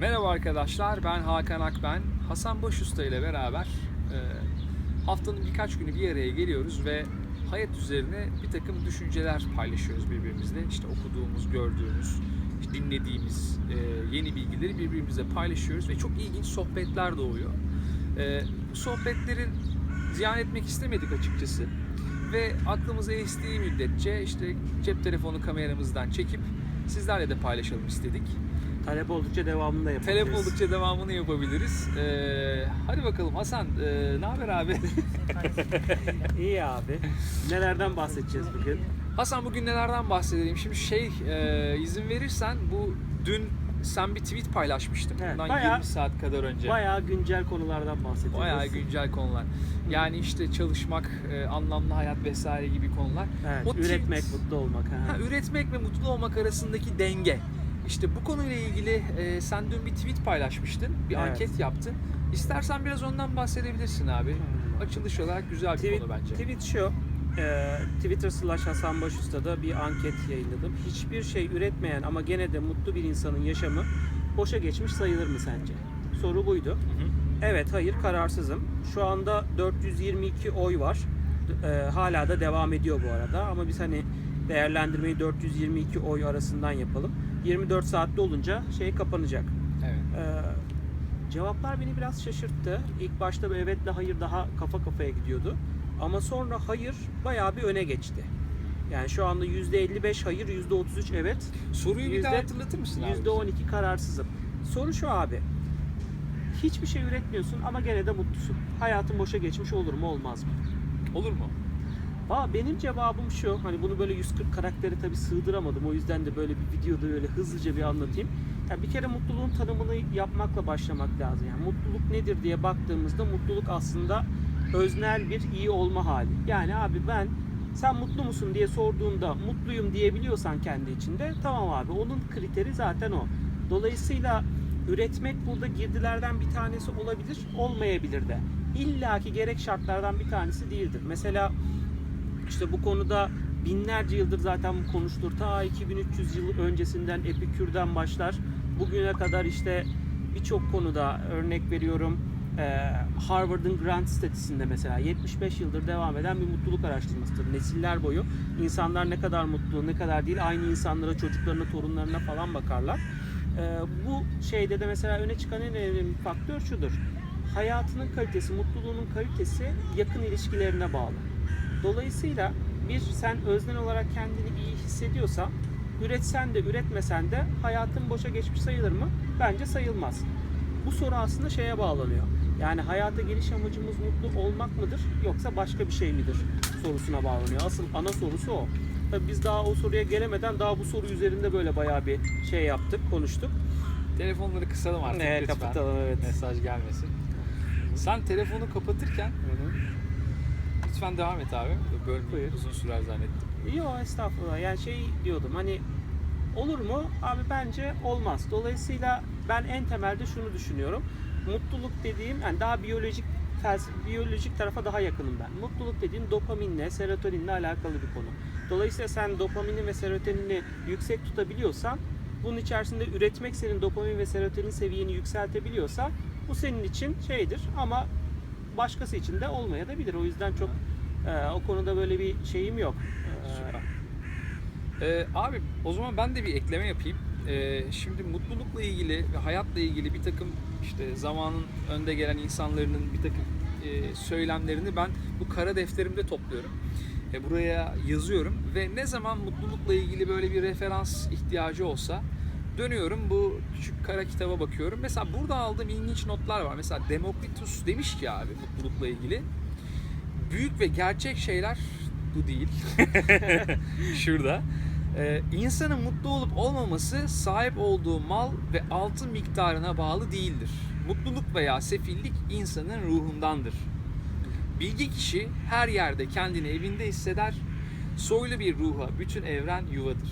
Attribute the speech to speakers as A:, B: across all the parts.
A: Merhaba arkadaşlar, ben Hakan Akben. Hasan Başusta ile beraber e, haftanın birkaç günü bir araya geliyoruz ve hayat üzerine bir takım düşünceler paylaşıyoruz birbirimizle. İşte okuduğumuz, gördüğümüz, dinlediğimiz e, yeni bilgileri birbirimizle paylaşıyoruz ve çok ilginç sohbetler doğuyor. E, bu sohbetlerin ziyan etmek istemedik açıkçası ve aklımıza estiği müddetçe işte cep telefonu kameramızdan çekip sizlerle de paylaşalım istedik.
B: Talep oldukça devamını da yapabiliriz.
A: Talep oldukça devamını yapabiliriz. Ee, hadi bakalım Hasan, e, ne haber abi?
B: İyi abi. Nelerden bahsedeceğiz bugün?
A: Hasan bugün nelerden bahsedelim? Şimdi şey, e, izin verirsen bu dün sen bir tweet paylaşmıştın.
B: Evet,
A: Bundan
B: bayağı-
A: 20 saat kadar önce.
B: Bayağı güncel konulardan bahsedeceğiz.
A: Bayağı güncel konular. Yani işte çalışmak, e, anlamlı hayat vesaire gibi konular.
B: Evet,
A: O tweet-
B: üretmek, mutlu olmak. Ha.
A: Ha, üretmek ve mutlu olmak arasındaki denge. İşte bu konuyla ilgili e, sen dün bir tweet paylaşmıştın, bir
B: Evet.
A: anket yaptın. İstersen biraz ondan bahsedebilirsin abi.
B: Hmm.
A: Açılış olarak güzel bir
B: Tweet,
A: konu bence.
B: tweet şu. e, Twitter slash Hasan Başusta'da bir anket yayınladım. Hiçbir şey üretmeyen ama gene de mutlu bir insanın yaşamı boşa geçmiş sayılır mı sence? Soru buydu.
A: Hı hı.
B: Evet, hayır kararsızım. Şu anda 422 oy var. Ee, hala da devam ediyor bu arada ama biz hani değerlendirmeyi 422 oy arasından yapalım. 24 saatte olunca şey kapanacak.
A: Evet.
B: Ee, cevaplar beni biraz şaşırttı. İlk başta evetle hayır daha kafa kafaya gidiyordu. Ama sonra hayır bayağı bir öne geçti. Yani şu anda %55 hayır, %33 evet,
A: Soruyu bir daha hatırlatır mısın abi?
B: %12 kararsızım. Soru şu abi. Hiçbir şey üretmiyorsun ama gene de mutlusun. Hayatın boşa geçmiş olur mu olmaz mı?
A: Olur mu?
B: Aa, benim cevabım şu. Hani bunu böyle 140 karakteri tabii sığdıramadım. O yüzden de böyle bir videoda böyle hızlıca bir anlatayım. Yani bir kere mutluluğun tanımını yapmakla başlamak lazım. Yani mutluluk nedir diye baktığımızda mutluluk aslında öznel bir iyi olma hali. Yani abi ben sen mutlu musun diye sorduğunda mutluyum diyebiliyorsan kendi içinde tamam abi onun kriteri zaten o. Dolayısıyla üretmek burada girdilerden bir tanesi olabilir, olmayabilir de. İlla ki gerek şartlardan bir tanesi değildir. Mesela işte bu konuda binlerce yıldır zaten bu konuşulur. Ta 2300 yıl öncesinden Epikür'den başlar. Bugüne kadar işte birçok konuda örnek veriyorum eee, Harvard'ın Grant Studies'inde mesela 75 yıldır devam eden bir mutluluk araştırmasıdır. Nesiller boyu insanlar ne kadar mutlu, ne kadar değil aynı insanlara, çocuklarına, torunlarına falan bakarlar. Eee, bu şeyde de mesela öne çıkan en önemli faktör şudur. Hayatının kalitesi, mutluluğunun kalitesi yakın ilişkilerine bağlı. Dolayısıyla bir sen öznel olarak kendini iyi hissediyorsan üretsen de üretmesen de hayatın boşa geçmiş sayılır mı? Bence sayılmaz. Bu soru aslında şeye bağlanıyor. Yani hayata geliş amacımız mutlu olmak mıdır yoksa başka bir şey midir sorusuna bağlanıyor. Asıl ana sorusu o. Tabii biz daha o soruya gelemeden daha bu soru üzerinde böyle bayağı bir şey yaptık, konuştuk.
A: Telefonları kısalım artık
B: Evet,
A: lütfen.
B: kapatalım, evet.
A: Mesaj gelmesin. Sen telefonu kapatırken lütfen devam et abi. Bölmeyi
B: Buyur.
A: uzun sürer zannettim.
B: Yok estağfurullah. Yani şey diyordum hani olur mu? Abi bence olmaz. Dolayısıyla ben en temelde şunu düşünüyorum. Mutluluk dediğim yani daha biyolojik felsefe, biyolojik tarafa daha yakınım ben. Mutluluk dediğim dopaminle, serotoninle alakalı bir konu. Dolayısıyla sen dopamini ve serotonini yüksek tutabiliyorsan bunun içerisinde üretmek senin dopamin ve serotonin seviyeni yükseltebiliyorsa bu senin için şeydir ama başkası için de olmayabilir. O yüzden çok e, o konuda böyle bir şeyim yok.
A: Ee, abi o zaman ben de bir ekleme yapayım. Ee, şimdi mutlulukla ilgili ve hayatla ilgili bir takım işte zamanın önde gelen insanların bir takım e, söylemlerini ben bu kara defterimde topluyorum. E, buraya yazıyorum ve ne zaman mutlulukla ilgili böyle bir referans ihtiyacı olsa dönüyorum bu küçük kara kitaba bakıyorum. Mesela burada aldığım ilginç notlar var. Mesela Demokritus demiş ki abi mutlulukla ilgili büyük ve gerçek şeyler bu değil. Şurada. Ee, insanın mutlu olup olmaması sahip olduğu mal ve altın miktarına bağlı değildir. Mutluluk veya sefillik insanın ruhundandır. Bilgi kişi her yerde kendini evinde hisseder. Soylu bir ruha bütün evren yuvadır.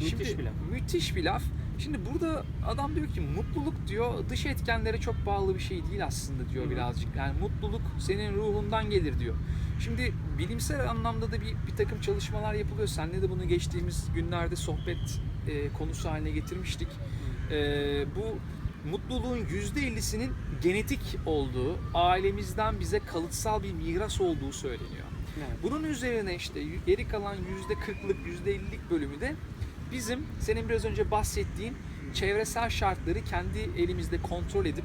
B: müthiş
A: Şimdi,
B: bir laf.
A: Müthiş bir laf. Şimdi burada adam diyor ki mutluluk diyor dış etkenlere çok bağlı bir şey değil aslında diyor
B: Hı hı.
A: birazcık. Yani mutluluk senin ruhundan gelir diyor. Şimdi bilimsel anlamda da bir, bir takım çalışmalar yapılıyor. Seninle de bunu geçtiğimiz günlerde sohbet e, konusu haline getirmiştik. E, bu mutluluğun %50'sinin genetik olduğu, ailemizden bize kalıtsal bir miras olduğu söyleniyor.
B: Evet.
A: Bunun üzerine işte geri kalan %40'lık, %50'lik bölümü de bizim senin biraz önce bahsettiğin çevresel şartları kendi elimizde kontrol edip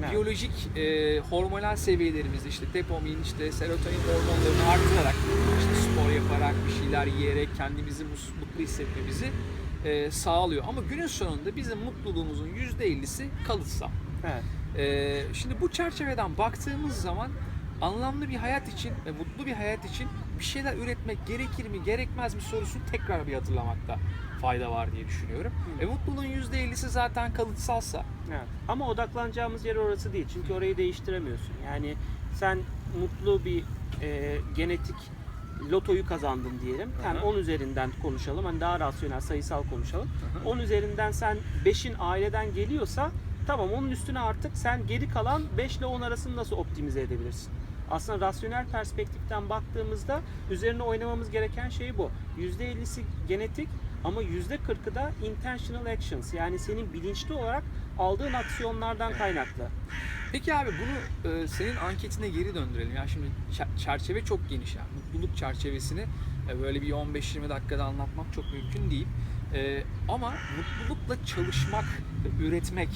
B: Evet.
A: biyolojik e, hormonal seviyelerimizi işte dopamin, işte serotonin hormonlarını artırarak işte spor yaparak, bir şeyler yiyerek kendimizi mutlu hissetmemizi e, sağlıyor. Ama günün sonunda bizim mutluluğumuzun %50'si kalıtsal.
B: Evet.
A: Ee, şimdi bu çerçeveden baktığımız zaman anlamlı bir hayat için ve mutlu bir hayat için bir şeyler üretmek gerekir mi gerekmez mi sorusunu tekrar bir hatırlamakta fayda var diye düşünüyorum.
B: Hı.
A: E mutluluğun %50'si zaten kalıtsalsa
B: Evet. Ama odaklanacağımız yer orası değil. Çünkü orayı değiştiremiyorsun. Yani sen mutlu bir e, genetik lotoyu kazandın diyelim. Yani
A: hı.
B: 10 üzerinden konuşalım. Hani daha rasyonel, sayısal konuşalım.
A: Hı.
B: 10 üzerinden sen 5'in aileden geliyorsa tamam onun üstüne artık sen geri kalan 5 ile 10 arasını nasıl optimize edebilirsin? Aslında rasyonel perspektiften baktığımızda üzerine oynamamız gereken şey bu. %50'si genetik ama %40'ı da intentional actions. Yani senin bilinçli olarak aldığın aksiyonlardan kaynaklı.
A: Peki abi bunu e, senin anketine geri döndürelim. Yani şimdi çer- çerçeve çok geniş yani. Mutluluk çerçevesini e, böyle bir 15-20 dakikada anlatmak çok mümkün değil. E, ama mutlulukla çalışmak, üretmek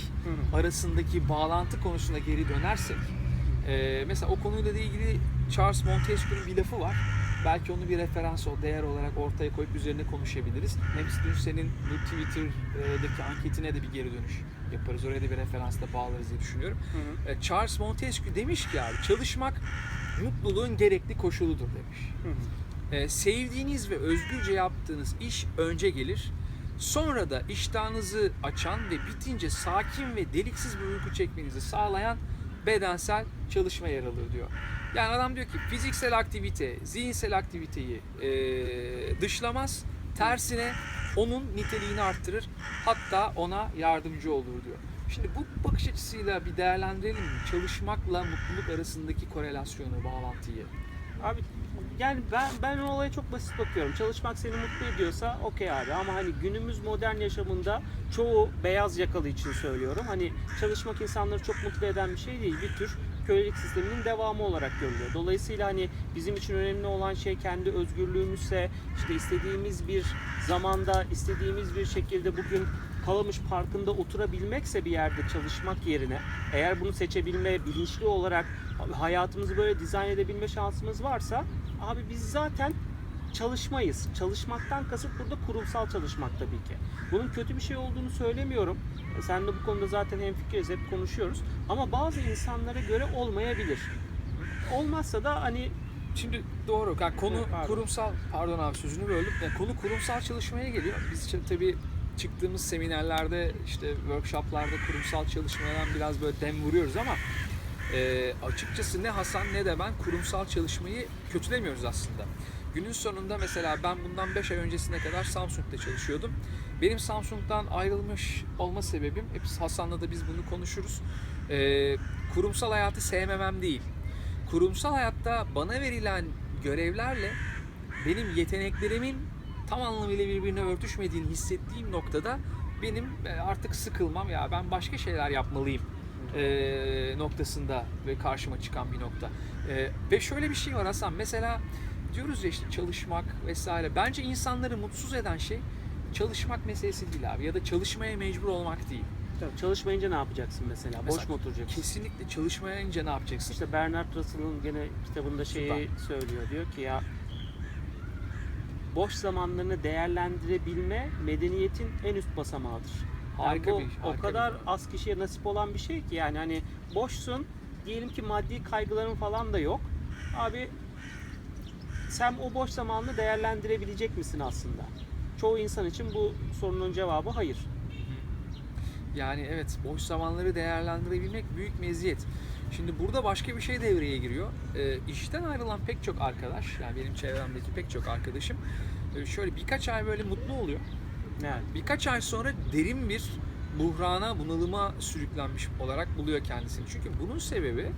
A: arasındaki bağlantı konusuna geri dönersek e, mesela o konuyla da ilgili Charles Montesquieu'nun bir lafı var. Belki onu bir referans o değer olarak ortaya koyup üzerine konuşabiliriz. Hem dün senin bu Twitter'daki anketine de bir geri dönüş yaparız. Oraya da bir referansla bağlarız diye düşünüyorum.
B: Hı hı.
A: E, Charles Montesquieu demiş ki abi çalışmak mutluluğun gerekli koşuludur demiş.
B: Hı hı.
A: E, sevdiğiniz ve özgürce yaptığınız iş önce gelir. Sonra da iştahınızı açan ve bitince sakin ve deliksiz bir uyku çekmenizi sağlayan bedensel çalışma yer alır diyor. Yani adam diyor ki fiziksel aktivite, zihinsel aktiviteyi e, dışlamaz. Tersine onun niteliğini arttırır. Hatta ona yardımcı olur diyor. Şimdi bu bakış açısıyla bir değerlendirelim mi? Çalışmakla mutluluk arasındaki korelasyonu, bağlantıyı.
B: Abi yani ben ben olaya çok basit bakıyorum. Çalışmak seni mutlu ediyorsa okey abi ama hani günümüz modern yaşamında çoğu beyaz yakalı için söylüyorum. Hani çalışmak insanları çok mutlu eden bir şey değil. Bir tür kölelik sisteminin devamı olarak görülüyor. Dolayısıyla hani bizim için önemli olan şey kendi özgürlüğümüzse işte istediğimiz bir zamanda istediğimiz bir şekilde bugün Kalamış Parkı'nda oturabilmekse bir yerde çalışmak yerine eğer bunu seçebilme, bilinçli olarak hayatımızı böyle dizayn edebilme şansımız varsa abi biz zaten çalışmayız. Çalışmaktan kasıt burada kurumsal çalışmak tabii ki. Bunun kötü bir şey olduğunu söylemiyorum. Sen de bu konuda zaten hemfikiriz, hep konuşuyoruz. Ama bazı insanlara göre olmayabilir. Olmazsa da hani
A: Şimdi doğru. Yani konu
B: Evet, pardon.
A: kurumsal, pardon abi sözünü böldüm. Yani konu kurumsal çalışmaya geliyor. Biz için tabii çıktığımız seminerlerde, işte workshoplarda kurumsal çalışmadan biraz böyle dem vuruyoruz ama e, açıkçası ne Hasan ne de ben kurumsal çalışmayı kötülemiyoruz aslında. Günün sonunda mesela ben bundan 5 ay öncesine kadar Samsung'da çalışıyordum. Benim Samsung'dan ayrılmış olma sebebim, hep Hasan'la da biz bunu konuşuruz. E, kurumsal hayatı sevmemem değil kurumsal hayatta bana verilen görevlerle benim yeteneklerimin tam anlamıyla birbirine örtüşmediğini hissettiğim noktada benim e, artık sıkılmam ya ben başka şeyler yapmalıyım e, noktasında ve karşıma çıkan bir nokta. E, ve şöyle bir şey var Hasan mesela diyoruz ya işte çalışmak vesaire. Bence insanları mutsuz eden şey çalışmak meselesi değil abi ya da çalışmaya mecbur olmak değil.
B: çalışmayınca ne yapacaksın mesela? Boş
A: Mesela
B: mu oturacaksın?
A: Kesinlikle çalışmayınca ne yapacaksın?
B: İşte Bernard Russell'ın gene kitabında şeyi söylüyor. Diyor ki ya boş zamanlarını değerlendirebilme medeniyetin en üst basamağıdır. Yani
A: Harika
B: bu
A: bir-
B: o
A: harika
B: kadar
A: bir
B: az kişiye nasip olan bir şey ki yani hani boşsun diyelim ki maddi kaygıların falan da yok. Abi sen o boş zamanını değerlendirebilecek misin aslında? Çoğu insan için bu sorunun cevabı hayır.
A: Yani evet boş zamanları değerlendirebilmek büyük meziyet. Şimdi burada başka bir şey devreye giriyor. Ee, işten ayrılan pek çok arkadaş, yani benim çevremdeki pek çok arkadaşım e, şöyle birkaç ay böyle mutlu oluyor.
B: Yani
A: Birkaç ay sonra derin bir buhrana, bunalıma sürüklenmiş olarak buluyor kendisini. Çünkü bunun sebebi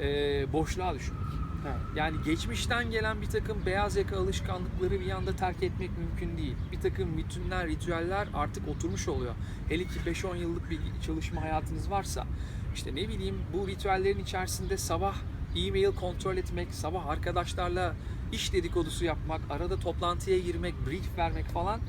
A: e, boşluğa düşmek.
B: Evet.
A: Yani geçmişten gelen bir takım beyaz yaka alışkanlıkları bir anda terk etmek mümkün değil. Bir takım bütünler, ritüeller artık oturmuş oluyor. Hele ki 5-10 yıllık bir çalışma hayatınız varsa işte ne bileyim bu ritüellerin içerisinde sabah e-mail kontrol etmek, sabah arkadaşlarla iş dedikodusu yapmak, arada toplantıya girmek, brief vermek falan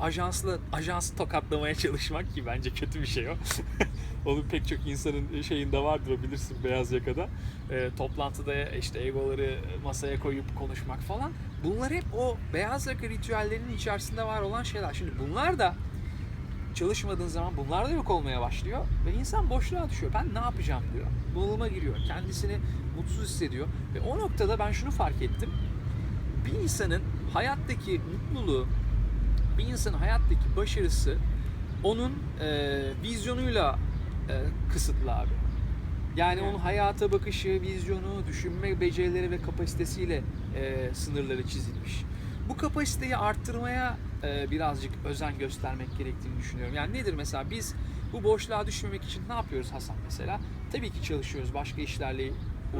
A: ajansla ajansı tokatlamaya çalışmak ki bence kötü bir şey o. Onun pek çok insanın şeyinde vardır bilirsin beyaz yakada. E, toplantıda işte egoları masaya koyup konuşmak falan. Bunlar hep o beyaz yaka ritüellerinin içerisinde var olan şeyler. Şimdi bunlar da çalışmadığın zaman bunlar da yok olmaya başlıyor ve insan boşluğa düşüyor. Ben ne yapacağım diyor. Bunalıma giriyor. Kendisini mutsuz hissediyor ve o noktada ben şunu fark ettim. Bir insanın hayattaki mutluluğu, bir insanın hayattaki başarısı onun e, vizyonuyla e, kısıtlı abi. Yani onun hayata bakışı, vizyonu, düşünme becerileri ve kapasitesiyle e, sınırları çizilmiş. Bu kapasiteyi arttırmaya e, birazcık özen göstermek gerektiğini düşünüyorum. Yani nedir mesela biz bu boşluğa düşmemek için ne yapıyoruz Hasan mesela? Tabii ki çalışıyoruz, başka işlerle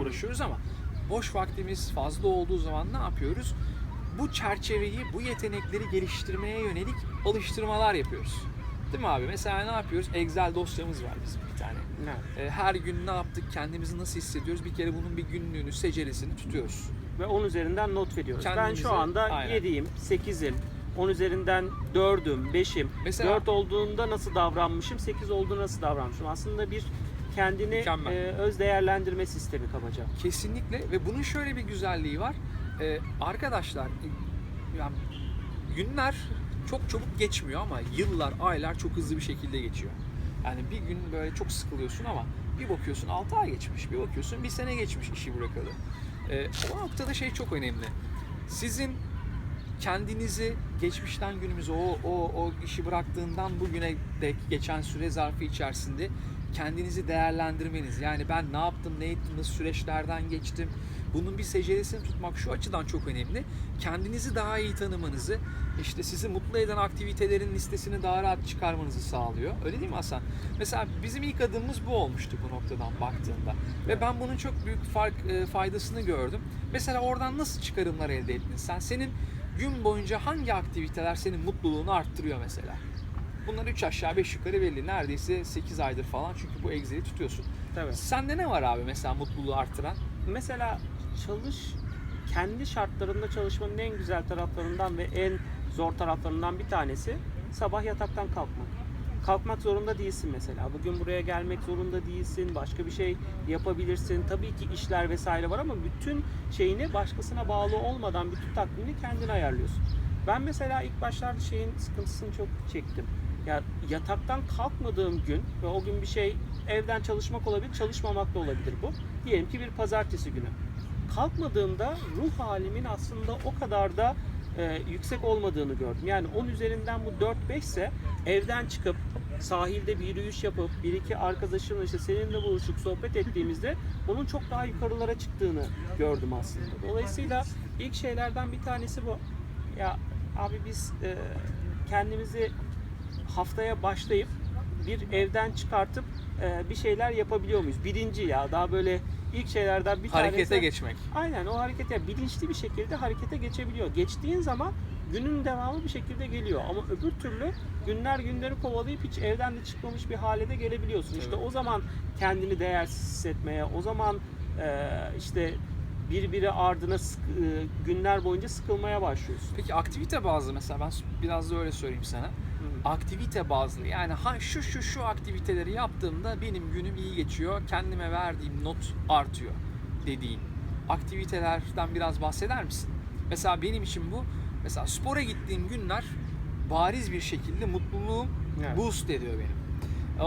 A: uğraşıyoruz ama boş vaktimiz fazla olduğu zaman ne yapıyoruz? Bu çerçeveyi, bu yetenekleri geliştirmeye yönelik alıştırmalar yapıyoruz. Değil mi abi? Mesela ne yapıyoruz? Excel dosyamız var bizim bir tane.
B: Evet.
A: E, Her gün ne yaptık, kendimizi nasıl hissediyoruz? Bir kere bunun bir günlüğünü, seceresini tutuyoruz.
B: Ve 10 üzerinden not veriyoruz. ben
A: Kendimize-
B: şu anda
A: Aynen.
B: 7'yim, 8'im. 10 üzerinden 4'üm, 5'im.
A: Mesela-
B: 4 olduğunda nasıl davranmışım, 8 olduğunda nasıl davranmışım. Aslında bir kendini
A: Mükemmel.
B: e, öz değerlendirme sistemi kabaca.
A: Kesinlikle ve bunun şöyle bir güzelliği var. Ee, arkadaşlar yani günler çok çabuk geçmiyor ama yıllar, aylar çok hızlı bir şekilde geçiyor. Yani bir gün böyle çok sıkılıyorsun ama bir bakıyorsun 6 ay geçmiş, bir bakıyorsun bir sene geçmiş işi bırakalı. Ee, o noktada şey çok önemli. Sizin kendinizi geçmişten günümüze o, o, o işi bıraktığından bugüne dek geçen süre zarfı içerisinde kendinizi değerlendirmeniz. Yani ben ne yaptım, ne ettim, nasıl süreçlerden geçtim. Bunun bir seceresini tutmak şu açıdan çok önemli. Kendinizi daha iyi tanımanızı, işte sizi mutlu eden aktivitelerin listesini daha rahat çıkarmanızı sağlıyor. Öyle değil mi Hasan? Mesela bizim ilk adımımız bu olmuştu bu noktadan baktığında. Ve ben bunun çok büyük fark e, faydasını gördüm. Mesela oradan nasıl çıkarımlar elde ettin sen? Senin gün boyunca hangi aktiviteler senin mutluluğunu arttırıyor mesela? Bunlar 3 aşağı 5 yukarı belli. Neredeyse 8 aydır falan çünkü bu Excel'i tutuyorsun.
B: Tabii.
A: Sende ne var abi mesela mutluluğu arttıran?
B: Mesela çalış kendi şartlarında çalışmanın en güzel taraflarından ve en zor taraflarından bir tanesi sabah yataktan kalkmak. Kalkmak zorunda değilsin mesela. Bugün buraya gelmek zorunda değilsin. Başka bir şey yapabilirsin. Tabii ki işler vesaire var ama bütün şeyini başkasına bağlı olmadan bütün takvimini kendin ayarlıyorsun. Ben mesela ilk başlarda şeyin sıkıntısını çok çektim. Ya yataktan kalkmadığım gün ve o gün bir şey evden çalışmak olabilir, çalışmamak da olabilir bu. Diyelim ki bir pazartesi günü. Kalkmadığımda ruh halimin aslında o kadar da e, yüksek olmadığını gördüm. Yani 10 üzerinden bu 4-5 ise evden çıkıp sahilde bir yürüyüş yapıp bir iki arkadaşımla işte seninle buluşup sohbet ettiğimizde onun çok daha yukarılara çıktığını gördüm aslında. Dolayısıyla ilk şeylerden bir tanesi bu. Ya abi biz e, kendimizi haftaya başlayıp bir evden çıkartıp e, bir şeyler yapabiliyor muyuz? Birinci ya daha böyle ilk şeylerden bir
A: Harekete
B: tanesi.
A: geçmek.
B: Aynen o harekete bilinçli bir şekilde harekete geçebiliyor. Geçtiğin zaman günün devamı bir şekilde geliyor. Ama öbür türlü günler günleri kovalayıp hiç evden de çıkmamış bir hale de gelebiliyorsun. İşte
A: Evet.
B: o zaman kendini değersiz hissetmeye, o zaman e, işte birbiri ardına sık- e, günler boyunca sıkılmaya başlıyorsun.
A: Peki aktivite bazlı mesela ben biraz da öyle söyleyeyim sana. Aktivite bazlı yani ha şu şu şu aktiviteleri yaptığımda benim günüm iyi geçiyor. Kendime verdiğim not artıyor dediğin aktivitelerden biraz bahseder misin? Mesela benim için bu mesela spora gittiğim günler bariz bir şekilde mutluluğum
B: Evet.
A: boost ediyor benim.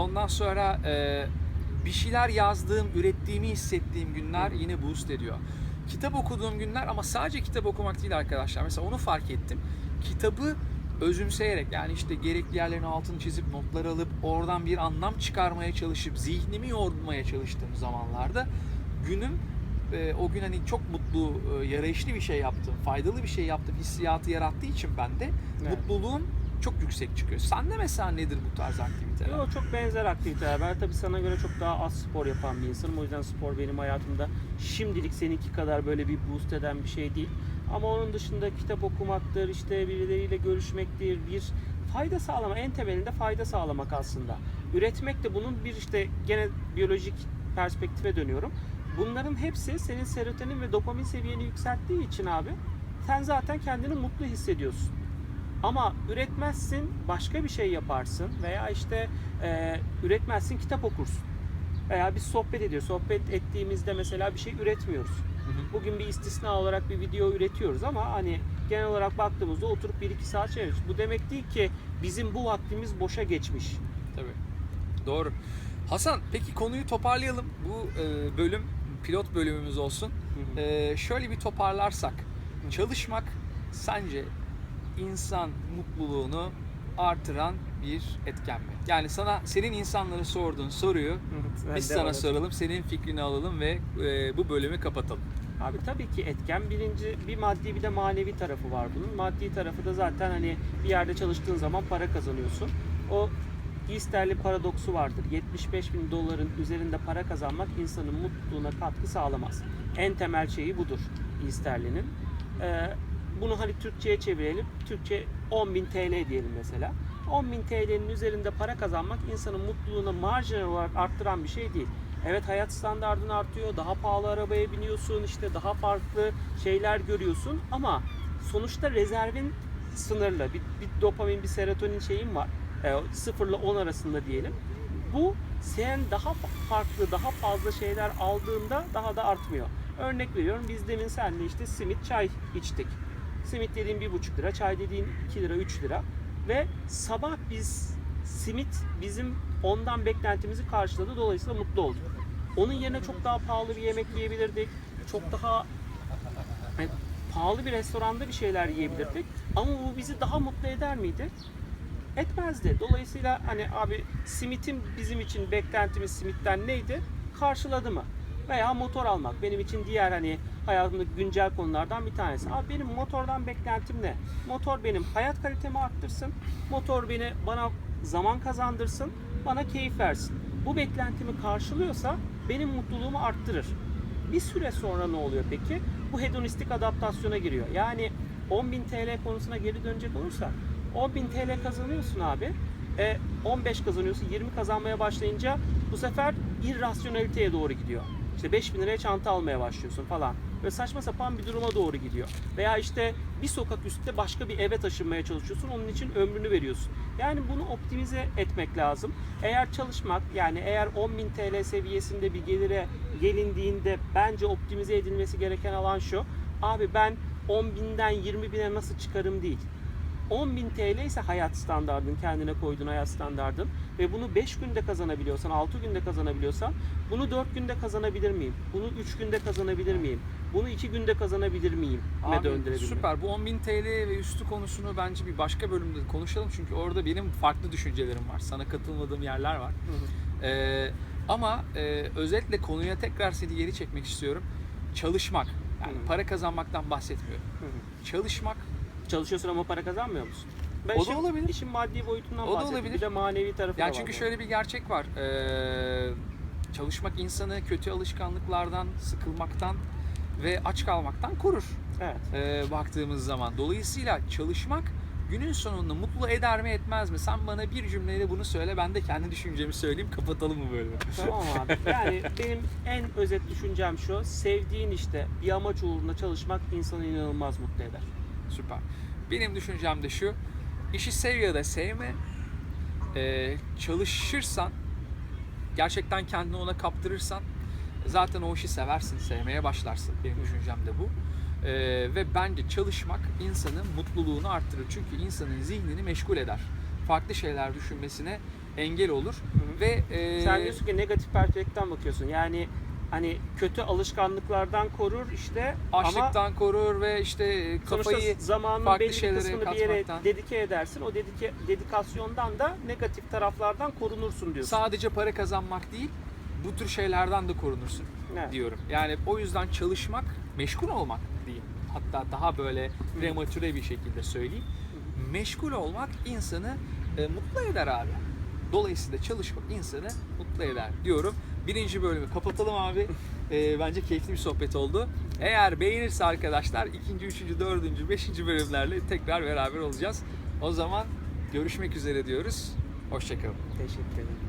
A: Ondan sonra e, bir şeyler yazdığım, ürettiğimi hissettiğim günler yine boost ediyor. Kitap okuduğum günler ama sadece kitap okumak değil arkadaşlar. Mesela onu fark ettim. Kitabı özümseyerek yani işte gerekli yerlerin altını çizip notlar alıp oradan bir anlam çıkarmaya çalışıp zihnimi yormaya çalıştığım zamanlarda günüm e, o gün hani çok mutlu, e, yarayışlı bir şey yaptım, faydalı bir şey yaptım hissiyatı yarattığı için bende
B: Evet.
A: mutluluğum çok yüksek çıkıyor. Sende mesela nedir bu tarz aktiviteler?
B: Yo, çok benzer aktiviteler. Ben tabii sana göre çok daha az spor yapan bir insanım. O yüzden spor benim hayatımda şimdilik seninki kadar böyle bir boost eden bir şey değil. Ama onun dışında kitap okumaktır, işte birileriyle görüşmektir, bir fayda sağlama, en temelinde fayda sağlamak aslında. Üretmek de bunun bir işte gene biyolojik perspektife dönüyorum. Bunların hepsi senin serotonin ve dopamin seviyeni yükselttiği için abi sen zaten kendini mutlu hissediyorsun. Ama üretmezsin, başka bir şey yaparsın veya işte e, üretmezsin, kitap okursun. Veya biz sohbet ediyoruz. Sohbet ettiğimizde mesela bir şey üretmiyoruz.
A: Hı.
B: Bugün bir istisna olarak bir video üretiyoruz ama hani genel olarak baktığımızda oturup 1-2 saat çeviriyoruz. Bu demek değil ki bizim bu vaktimiz boşa geçmiş.
A: Tabii. Doğru. Hasan peki konuyu toparlayalım. Bu e, bölüm pilot bölümümüz olsun. E, şöyle bir toparlarsak. Çalışmak sence insan mutluluğunu artıran bir etken mi? Yani sana senin insanlara sorduğun soruyu biz sana soralım, senin fikrini alalım ve e, bu bölümü kapatalım.
B: Abi tabii ki etken birinci bir maddi bir de manevi tarafı var bunun. Maddi tarafı da zaten hani bir yerde çalıştığın zaman para kazanıyorsun. O Easterli paradoksu vardır. 75 bin doların üzerinde para kazanmak insanın mutluluğuna katkı sağlamaz. En temel şeyi budur Easterli'nin. Ee, bunu hani Türkçe'ye çevirelim. Türkçe 10.000 TL diyelim mesela. 10.000 TL'nin üzerinde para kazanmak insanın mutluluğunu marjinal olarak arttıran bir şey değil. Evet hayat standartın artıyor, daha pahalı arabaya biniyorsun, işte daha farklı şeyler görüyorsun ama sonuçta rezervin sınırlı. Bir, bir dopamin, bir serotonin şeyin var. E, 0 ile 10 arasında diyelim. Bu sen daha fa- farklı, daha fazla şeyler aldığında daha da artmıyor. Örnek veriyorum biz demin seninle işte simit çay içtik. Simit dediğin 1,5 lira, çay dediğin 2 lira, 3 lira. Ve sabah biz simit bizim ondan beklentimizi karşıladı. Dolayısıyla mutlu olduk. Onun yerine çok daha pahalı bir yemek yiyebilirdik. Çok daha hani, pahalı bir restoranda bir şeyler yiyebilirdik. Ama bu bizi daha mutlu eder miydi? Etmezdi. Dolayısıyla hani abi simitin bizim için beklentimiz simitten neydi? Karşıladı mı? Veya motor almak benim için diğer hani hayatımda güncel konulardan bir tanesi. Abi benim motordan beklentim ne? Motor benim hayat kalitemi arttırsın. Motor beni bana zaman kazandırsın. Bana keyif versin. Bu beklentimi karşılıyorsa benim mutluluğumu arttırır. Bir süre sonra ne oluyor peki? Bu hedonistik adaptasyona giriyor. Yani 10.000 TL konusuna geri dönecek olursa 10.000 TL kazanıyorsun abi. E, 15 kazanıyorsun, 20 kazanmaya başlayınca bu sefer irrasyonaliteye doğru gidiyor. İşte 5000 liraya çanta almaya başlıyorsun falan. Böyle saçma sapan bir duruma doğru gidiyor. Veya işte bir sokak üstte başka bir eve taşınmaya çalışıyorsun. Onun için ömrünü veriyorsun. Yani bunu optimize etmek lazım. Eğer çalışmak yani eğer 10.000 TL seviyesinde bir gelire gelindiğinde bence optimize edilmesi gereken alan şu. Abi ben 10.000'den 20.000'e nasıl çıkarım değil. 10.000 TL ise hayat standardın, kendine koyduğun hayat standardın ve bunu 5 günde kazanabiliyorsan, 6 günde kazanabiliyorsan bunu 4 günde kazanabilir miyim? Bunu 3 günde kazanabilir miyim? Bunu 2 günde kazanabilir miyim? Ne
A: Abi
B: döndürebilirim?
A: süper. Bu 10.000 TL ve üstü konusunu bence bir başka bölümde konuşalım. Çünkü orada benim farklı düşüncelerim var. Sana katılmadığım yerler var.
B: Hı hı.
A: Ee, ama e, özetle konuya tekrar seni geri çekmek istiyorum. Çalışmak. Yani
B: Hı.
A: para kazanmaktan bahsetmiyorum.
B: Hı hı.
A: Çalışmak
B: Çalışıyorsun ama para kazanmıyor musun? Ben
A: O da
B: işin,
A: olabilir.
B: işin maddi boyutundan
A: O da olabilir.
B: Bir de manevi tarafı da
A: Yani
B: var
A: çünkü şöyle bir gerçek var. Ee, çalışmak insanı kötü alışkanlıklardan, sıkılmaktan ve aç kalmaktan korur.
B: Evet.
A: ee, baktığımız zaman. Dolayısıyla çalışmak günün sonunda mutlu eder mi etmez mi? Sen bana bir cümleyle bunu söyle ben de kendi düşüncemi söyleyeyim kapatalım mı bölümü?
B: Tamam abi. Yani benim en özet düşüncem şu. Sevdiğin işte bir amaç uğruna çalışmak insanı inanılmaz mutlu eder.
A: Süper. Benim düşüncem de şu. işi sev ya da sevme. Ee, çalışırsan gerçekten kendini ona kaptırırsan zaten o işi seversin, sevmeye başlarsın. Benim düşüncem de bu. Ee, ve bence çalışmak insanın mutluluğunu arttırır. Çünkü insanın zihnini meşgul eder. Farklı şeyler düşünmesine engel olur. Ve e,
B: Sen diyorsun ki negatif perspektiften bakıyorsun. Yani hani kötü alışkanlıklardan korur işte ama
A: açlıktan korur ve işte
B: sonuçta
A: kafayı
B: zamanın
A: farklı
B: belli bir kısmını bir yere
A: katmaktan-
B: dedike edersin. O dedike, dedikasyondan da negatif taraflardan korunursun diyorsun.
A: sadece para kazanmak değil, bu tür şeylerden de korunursun
B: Evet.
A: diyorum. Yani o yüzden çalışmak, meşgul olmak diyeyim. Hatta daha böyle prematüre bir şekilde söyleyeyim. meşgul olmak insanı e, mutlu eder abi. Dolayısıyla çalışmak insanı mutlu eder diyorum. Birinci bölümü kapatalım abi. E, bence keyifli bir sohbet oldu. Eğer beğenirse arkadaşlar ikinci, üçüncü, dördüncü, beşinci bölümlerle tekrar beraber olacağız. O zaman görüşmek üzere diyoruz. Hoşçakalın.
B: Teşekkür ederim.